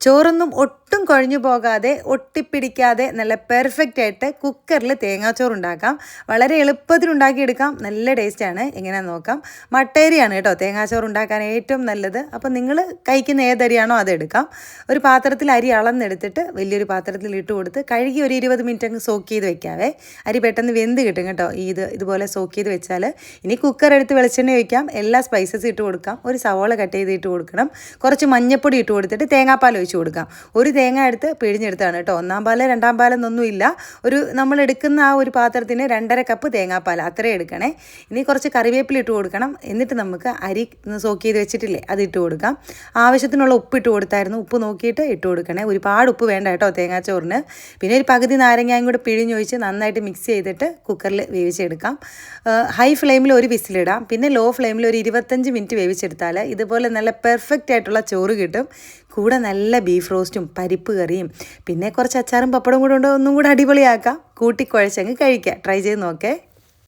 ചോറൊന്നും ഒട്ടും കുഴഞ്ഞു പോകാതെ ഒട്ടിപ്പിടിക്കാതെ നല്ല പെർഫെക്റ്റ് ആയിട്ട് കുക്കറിൽ തേങ്ങാച്ചോറ് ഉണ്ടാക്കാം വളരെ എളുപ്പത്തിൽ ഉണ്ടാക്കിയെടുക്കാം. നല്ല ടേസ്റ്റാണ് എങ്ങനെയാണെന്ന് നോക്കാം. മട്ടേരിയാണ് കേട്ടോ തേങ്ങാച്ചോറ് ഉണ്ടാക്കാൻ ഏറ്റവും നല്ലത്. അപ്പോൾ നിങ്ങൾ കഴിക്കുന്ന ഏതരിയാണോ അതെടുക്കാം ഒരു പാത്രത്തിൽ അരി അളന്നെടുത്തിട്ട് വലിയൊരു പാത്രത്തിൽ ഇട്ട് കൊടുത്ത് കഴുകി ഒരു ഇരുപത് മിനിറ്റ് അങ്ങ് സോക്ക് ചെയ്ത് വെക്കാവേ. അരി പെട്ടെന്ന് വെന്ത് കിട്ടും കേട്ടോ. ഇത് ഇതുപോലെ സോക്ക് ചെയ്ത് വെച്ചാൽ ഇനി കുക്കർ എടുത്ത് വെളിച്ചെണ്ണ ഒഴിക്കാം. എല്ലാ സ്പൈസസ് ഇട്ട് കൊടുക്കാം. ഒരു സവോള കട്ട് ചെയ്ത് ഇട്ട് കൊടുക്കണം. കുറച്ച് മഞ്ഞപ്പൊടി ഇട്ട് കൊടുത്തിട്ട് തേങ്ങാപ്പാൽ ഒഴിച്ച് കൊടുക്കാം. ഒരു തേങ്ങ എടുത്ത് പിഴിഞ്ഞെടുത്താണ് കേട്ടോ. ഒന്നാം പാൽ രണ്ടാം പാലെന്നൊന്നുമില്ല ഒരു നമ്മൾ എടുക്കുന്ന ആ ഒരു പാത്രത്തിന് രണ്ടര കപ്പ് തേങ്ങാപ്പാൽ അത്രയും എടുക്കണേ. ഇനി കുറച്ച് കറിവേപ്പില ഇട്ട് കൊടുക്കണം. എന്നിട്ട് നമുക്ക് അരി സോക്ക് ചെയ്ത് വെച്ചിട്ടില്ലേ അത് ഇട്ട് കൊടുക്കാം. ആവശ്യത്തിനുള്ള ഉപ്പ് ഇട്ട് കൊടുത്തായിരുന്നു. ഉപ്പ് നോക്കിയിട്ട് ഇട്ട് കൊടുക്കണേ. ഒരുപാട് ഉപ്പ് വേണ്ട കേട്ടോ തേങ്ങാച്ചോറിന്. പിന്നെ ഒരു പകുതി നാരങ്ങയും കൂടെ പിഴിഞ്ഞൊഴിച്ച് നന്നായിട്ട് മിക്സ് ചെയ്തിട്ട് കുക്കറിൽ വേവിച്ചെടുക്കാം. ഹൈ ഫ്ലെയിമിൽ ഒരു വിസിലിടാം. പിന്നെ ലോ ഫ്ലെയിമിൽ ഒരു ഇരുപത്തഞ്ച് മിനിറ്റ് വേവിച്ചെടുത്താൽ ഇതുപോലെ നല്ല പെർഫെക്റ്റ് ആയിട്ടുള്ള ചോറ് കിട്ടും. കൂടെ നല്ല ബീഫ് റോസ്റ്റും പരിപ്പ് കറിയും. പിന്നെ കുറച്ച് അച്ചാറും പപ്പടം കൂടെ ഉണ്ടോ? ഒന്നും കൂടെ അടിപൊളിയാക്കാം. കൂട്ടിക്കുഴച്ചങ്ങ് കഴിക്കാം. ട്രൈ ചെയ്ത് നോക്കേ.